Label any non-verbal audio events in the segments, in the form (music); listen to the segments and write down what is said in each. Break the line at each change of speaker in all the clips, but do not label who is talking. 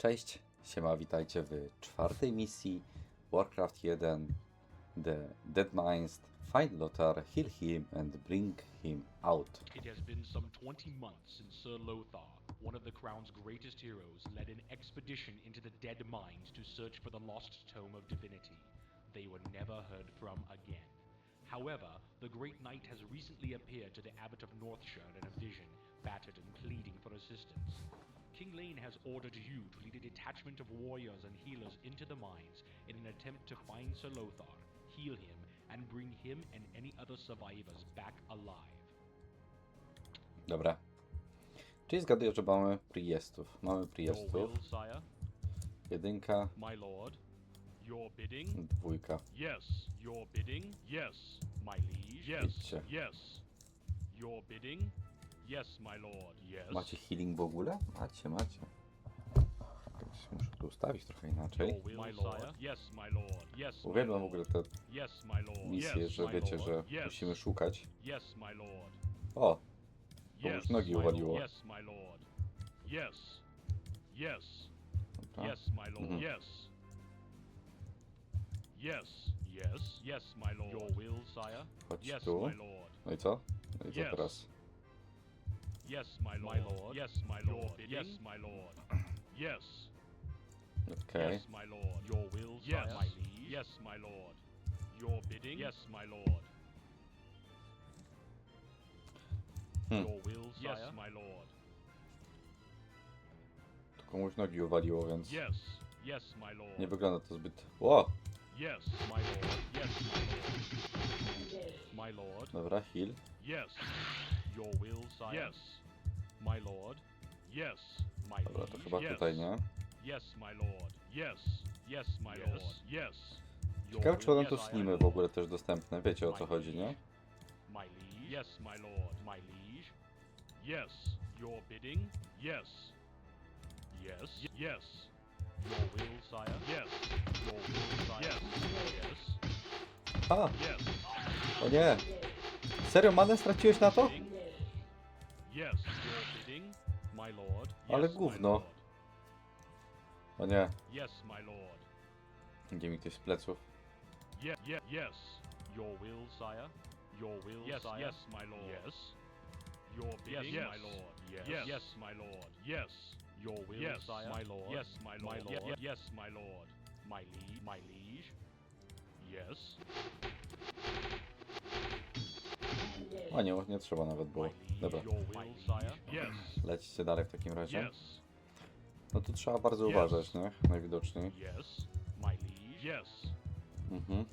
Cześć, siema, witajcie w czwartej misji Warcraft 1 The Dead Mines Find Lothar, heal him and bring him out.
It has been some 20 months since Sir Lothar, one of the Crown's greatest heroes, led an expedition into the Dead Mines to search for the lost Tome of Divinity. They were never heard from again. However, the Great Knight has recently appeared to the Abbot of Northshire in a vision, battered and pleading for assistance. King Lane has ordered you to lead a detachment of warriors and healers into the mines in an attempt to find Sir Lothar, heal him, and bring him and any other survivors back alive.
Dobra. Czyli zgaduję, że mamy priestów. Mamy priestów.
will, sire?
Jedynka,
My lord. Your bidding?
dwójka.
Yes. Your bidding? Yes. My liege? Yes.
Idźcie.
Yes. Your bidding? Yes, my lord. Yes.
Macie healing w ogóle? Macie, macie. Jakoś Muszę tu ustawić trochę inaczej.
Your will, my lord. Yes, my lord. Yes. my
Uwielbiam w
lord.
ogóle te
Yes, my lord.
misje,
yes,
że
my
wiecie,
lord.
że
yes.
musimy szukać.
Yes, my lord.
O,
Yes,
już nogi
my
uwaliło.
lord. Yes, my lord. Yes. Yes.
dobra.
Yes, my lord.
Mhm.
Yes. Yes. Yes. Yes, my lord. Your will, sire.
Chodź
Yes,
tu.
my lord.
No i co? No i co
Yes.
teraz?
Yes, my lord. Yes, my lord. Yes, my lord. Yes.
Okej.
Yes, my lord. Your will, yes. my liege. Yes, my lord. Your bidding. Yes, my lord.
Hmm.
Your will, yes, my lord.
Tu komuś nogi uwaliło, więc
Yes. Yes, my lord.
nie wygląda to zbyt... O!
Yes, my lord. Yes, my lord. My lord.
Dobra, heal.
Yes. Your will, sire. Yes. My lord. Yes. My
Dobra, to chyba
yes.
tutaj, nie?
Yes, my lord. Yes. Yes, my lord. Yes.
Ciekawe, czy będą tu slimy w ogóle też dostępne. Wiecie o co chodzi, nie?
My liege. Yes, my lord. My liege. Yes. Your bidding. Yes. Yes. Yes. Your will, sire. Yes. Your will, sire. Yes. Yes.
A!
Yes.
O nie! Serio, manę straciłeś na to?
Yes.
Ale
Yes, my
gówno.
lord.
O nie,
Yes, my lord.
idzie mi ktoś z pleców.
Yeah, yeah, yes. Your will, sire. Your will, yes, sire. Yes, my lord. Yes. Your bidding, yes, my lord. Yes. yes, yes, my lord. Yes. Your will, yes, sire. My lord. Yes, my lord. My lord. yes, my lord. My liege. My liege. Yes.
A nie, nie trzeba nawet było. Dobra, lećcie dalej w takim razie. No tu trzeba bardzo uważać, nie? Najwidoczniej. Mhm.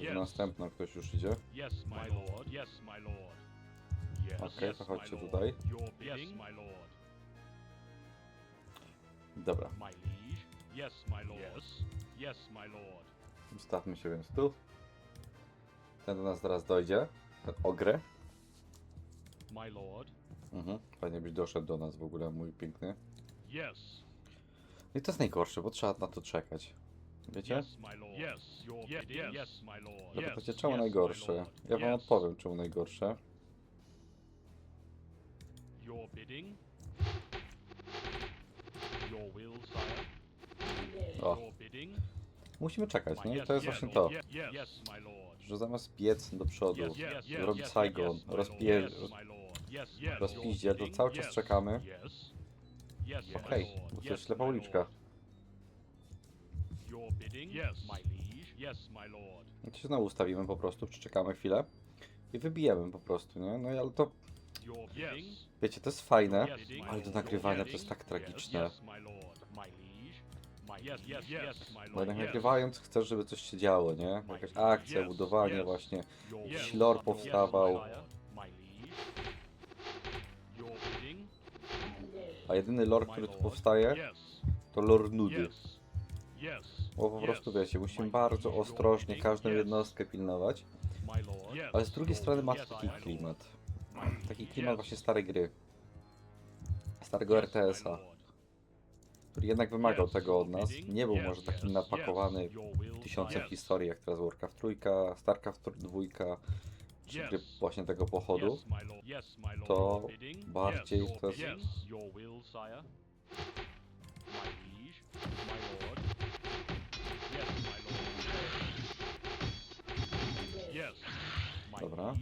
Yes.
Następna ktoś już idzie. Okej,
yes,
to chodźcie tutaj. Dobra, ustawmy się więc tu. Ten do nas zaraz dojdzie. Ten ogre.
My lord.
Mhm. Fajnie byś doszedł do nas w ogóle, mój piękny.
Yes.
I to jest najgorsze, bo trzeba na to czekać. Wiecie?
Yes, my lord. Yes. Your. Yes, yes my lord.
Zapytacie,
yes.
czemu
yes,
najgorsze?
my lord.
Ja wam
yes.
odpowiem, czemu najgorsze.
Your bidding. Your will, sire.
O,
Your bidding.
Musimy czekać, nie? I to jest właśnie to. Że zamiast biec do przodu,
yes,
Saigon, rozpie... rozpiździe, to cały czas czekamy. Okej, bo to jest ślepa uliczka. I to się znowu ustawimy po prostu, przeczekamy chwilę i wybijemy po prostu, nie? No ale to, wiecie, to jest fajne, ale do nagrywania to jest tak tragiczne. Bo jednak
yes.
nagrywając chcesz, żeby coś się działo, nie? Jakaś akcja,
Yes,
budowanie
yes.
właśnie. Jakiś lore powstawał. A jedyny lore, który tu powstaje, to lore nudy. Bo po prostu wiecie, musimy
My
bardzo ostrożnie każdą jednostkę pilnować, ale z drugiej strony ma taki klimat. Taki klimat właśnie starej gry. Starego RTS-a, jednak wymagał tego od nas. Nie był może taki napakowany tysiącem historii jak teraz Warcraft 3, Starcraft 2, czy właśnie tego pochodu, to bardziej to jest... Dobra.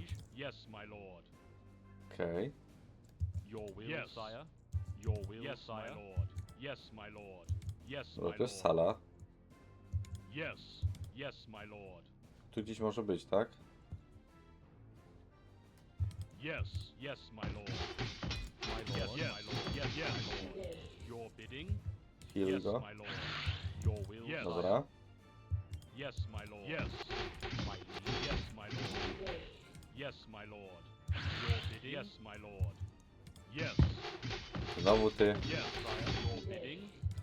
Okej. Okay.
Your will, yes. sire. Your will, yes, my lord. Yes, my lord. Yes, my
to jest
lord.
sala.
Yes, yes, my lord.
Tu gdzieś może być, tak?
Yes, yes, my lord. My lord, yes, my lord. Yes, yes, my lord. Your bidding.
Heal
yes,
go.
my lord. Your will, yes.
Dobra.
Yes, my lord. Yes. My. Yes, my lord. Yes, my lord. Your bidding. Yes, my lord.
Znowu ty.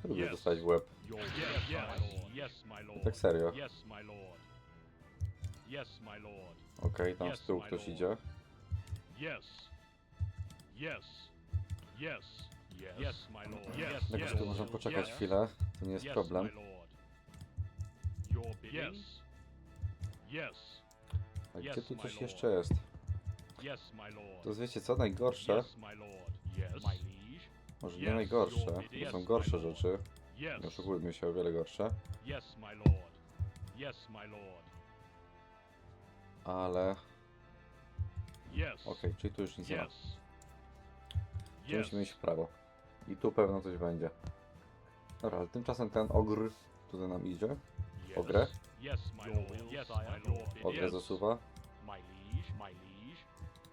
Lubię dostać w łeb. Tak serio. Okej, tam
Yes,
z tyłu ktoś idzie. Że tu można poczekać chwilę. To nie jest problem. A gdzie tu coś jeszcze jest? To wiecie co, najgorsze? Może nie najgorsze, bo są gorsze rzeczy. Nie oszukujmy się, o wiele gorsze. Ale... Okej, czyli tu już nic nie ma. Tu musimy iść w prawo. I tu pewno coś będzie. Dobra, ale tymczasem ten ogr tutaj nam idzie. Ogrę? Ogrę zasuwa.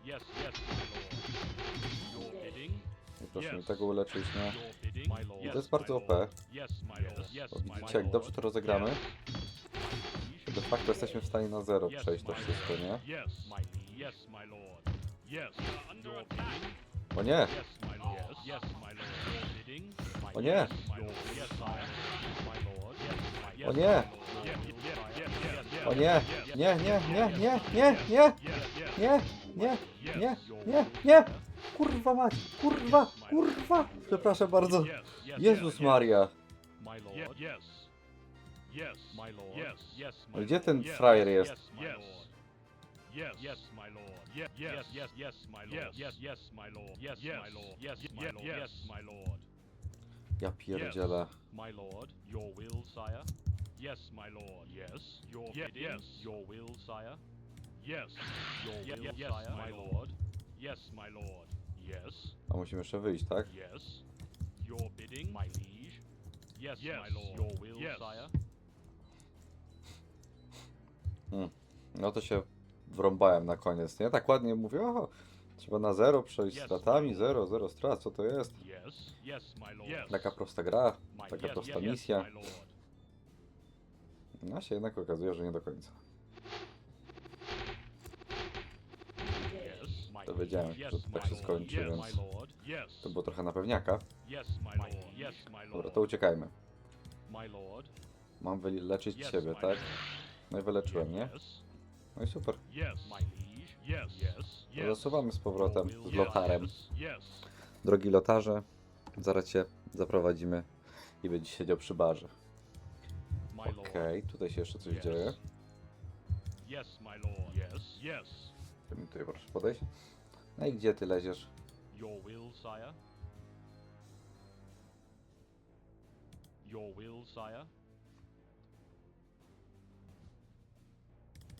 Yes, yes, my lord. Your bidding.
Proszę tego uleczyć, nie? I to jest bardzo OP. Bo widzicie, jak dobrze to rozegramy, to de facto jesteśmy w stanie na zero przejść to wszystko, nie? O nie! O nie! O nie! O nie! Nie, nie, nie, nie, nie, nie! Nie, nie, nie, nie, nie! Kurwa mać! Kurwa! Kurwa! Przepraszam bardzo. Jezus Maria!
My lord. Yes. My lord. Yes,
gdzie ten frajer jest?
Yes. Yes, my lord. Yes, yes, yes, yes, my lord. Yes, yes, my lord. Yes, my lord. My lord. My lord.
Ja pierdzielę.
Your will, sire. Yes, my lord. Yes, your. Yes, your will, sire. Yes, your will, yes, sire. My lord. Yes, my lord. Yes,
A musimy jeszcze wyjść, tak?
yes. Your bidding, my liege. Yes, my lord. Your will, sire.
No to się wrąbałem na koniec, nie? Tak ładnie mówię, oho, trzeba na zero przejść
Yes,
stratami, zero, zero strat, co to jest?
Yes, yes, my lord. Yes.
Taka prosta gra,
My,
taka
yes,
prosta
yes, yes,
misja.
my lord.
No się jednak okazuje, że nie do końca.
Yes, my
To wiedziałem, że to tak się skończy, więc-. To było trochę na pewniaka. Dobra, to uciekajmy. Mam wyleczyć siebie, tak? No i wyleczyłem, nie? No i super. Zasuwamy z powrotem z lotarem. Drogi lotarze, zaraz cię zaprowadzimy i będzie siedział przy barze. Okej, tutaj się jeszcze coś dzieje.
Yes, my lord. Yes. Yes.
Tutaj proszę podejść. No i gdzie ty leziesz?
Your will, sire. Your will, sire.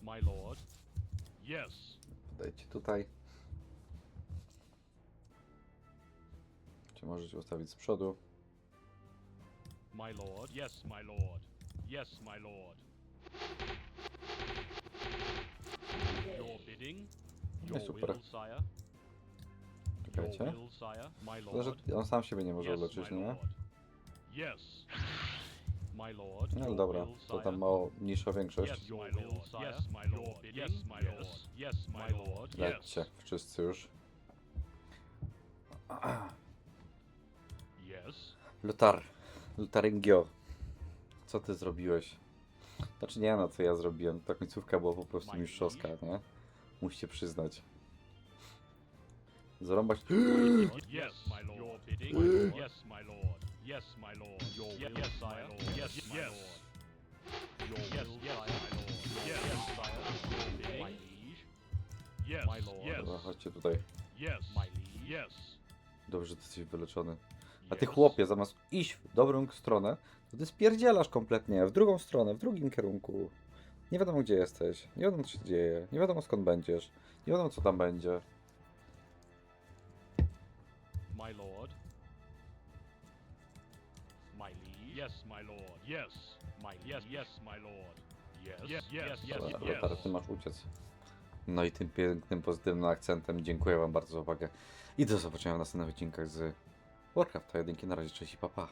My lord. Yes.
Podejdźcie tutaj. Czy możecie ustawić z przodu?
My lord. Yes, my lord. Yes, my lord. Your bidding.
No
Your
super.
will, sire.
Czekajcie. Szkoda, że on sam siebie nie może uleczyć, nie? No dobra, to tam mało mniejsza większość. Lećcie, wszyscy już. Lutar, Lutaryngio, co ty zrobiłeś? Znaczy nie no, co ja zrobiłem, ta końcówka była po prostu mistrzowska, nie? Musicie przyznać. Zarąbać... (gasps)
Yes, my lord. Your bidding. Yes, my lord. Yes, my lord. Your will, yes. Yes, my lord. Your yes, will, yes, my lord. Yes, yes, sire. Your bidding. My liege. Yes, my lord.
Dobra, chodźcie tutaj.
Yes, my liege. Yes.
Dobrze, że ty jesteś wyleczony. A ty chłopie, zamiast iść w dobrą stronę, to ty spierdzielasz kompletnie, w drugą stronę, w drugim kierunku. Nie wiadomo gdzie jesteś, nie wiadomo co się dzieje, nie wiadomo skąd będziesz, nie wiadomo co tam będzie.
My lord. My liege. Yes, my lord. Yes. My yes, yes, my lord. Yes, yes, yes, yes,
Dobra,
yes.
Lotar, ty masz uciec. No i tym pięknym, pozytywnym akcentem dziękuję wam bardzo za uwagę i do zobaczenia w następnych odcinkach z Warcrafta 1. Na razie, cześć i papa. Pa.